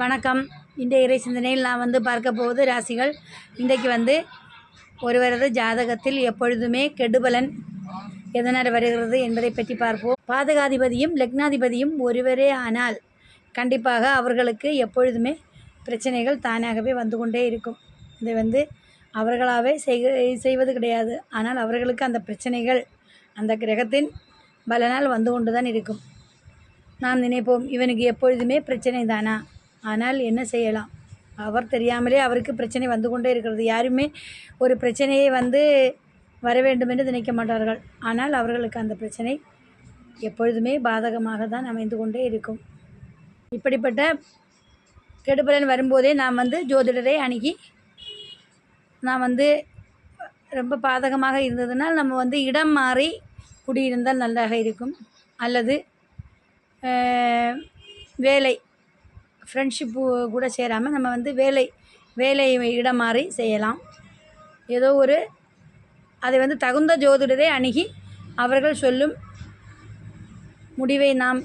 வணக்கம். இன்றைய இறை சிந்தனையில் நான் வந்து பார்க்க போவது ராசிகள். இன்றைக்கு வந்து ஒருவரது ஜாதகத்தில் எப்பொழுதுமே கெடுபலன் எதனால் வருகிறது என்பதை பற்றி பார்ப்போம். பாதகாதிபதியும் லக்னாதிபதியும் ஒருவரே ஆனால் கண்டிப்பாக அவர்களுக்கு எப்பொழுதுமே பிரச்சனைகள் தானாகவே வந்து கொண்டே இருக்கும். இதை வந்து அவர்களாகவே செய் செய்வது கிடையாது. ஆனால் அவர்களுக்கு அந்த பிரச்சனைகள் அந்த கிரகத்தின் பலனால் வந்து கொண்டு தான் இருக்கும். நாம் நினைப்போம் இவனுக்கு எப்பொழுதுமே பிரச்சனை தானா? ஆனால் என்ன செய்யலாம்? அவர் தெரியாமலே அவருக்கு பிரச்சனை வந்து கொண்டே இருக்கிறது. யாருமே ஒரு பிரச்சனையை வந்து வர வேண்டும் என்று நினைக்க மாட்டார்கள். ஆனால் அவர்களுக்கு அந்த பிரச்சனை எப்பொழுதுமே பாதகமாக தான் அமைந்து கொண்டே இருக்கும். இப்படிப்பட்ட கெடுபலன் வரும்போதே நாம் வந்து ஜோதிடரை அணுகி நான் வந்து ரொம்ப பாதகமாக இருந்ததுனால் நம்ம வந்து இடம் மாறி குடியிருந்தால் நல்லாக இருக்கும். அல்லது வேலை ஃப்ரெண்ட்ஷிப்பு கூட சேராமல் நம்ம வந்து வேலை வேலை இடம் மாறி செய்யலாம். ஏதோ ஒரு அதை வந்து தகுந்த ஜோதிடரை அணுகி அவர்கள் சொல்லும் முடிவை நாம்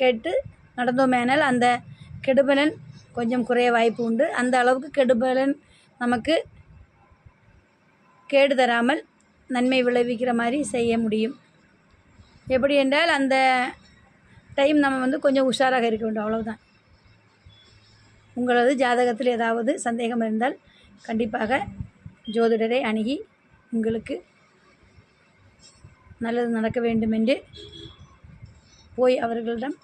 கேட்டு நடந்தோமேனால் அந்த கெடுபலன் கொஞ்சம் குறைய வாய்ப்பு உண்டு. அந்த அளவுக்கு கெடுபலன் நமக்கு கேடு தராமல் நன்மை விளைவிக்கிற மாதிரி செய்ய முடியும். எப்படி என்றால் அந்த டைம் நம்ம வந்து கொஞ்சம் உஷாராக இருக்க வேண்டும். அவ்வளோதான் உங்களது ஜாதகத்தில் ஏதாவது சந்தேகம் இருந்தால் கண்டிப்பாக ஜோதிடரை அணுகி உங்களுக்கு நல்லது நடக்க வேண்டும் என்று போய் அவர்களிடம்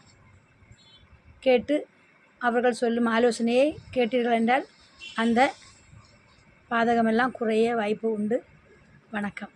கேட்டு அவர்கள் சொல்லும் ஆலோசனையை கேட்டீர்கள் என்றால் அந்த பாதகமெல்லாம் குறைய வாய்ப்பு உண்டு. வணக்கம்.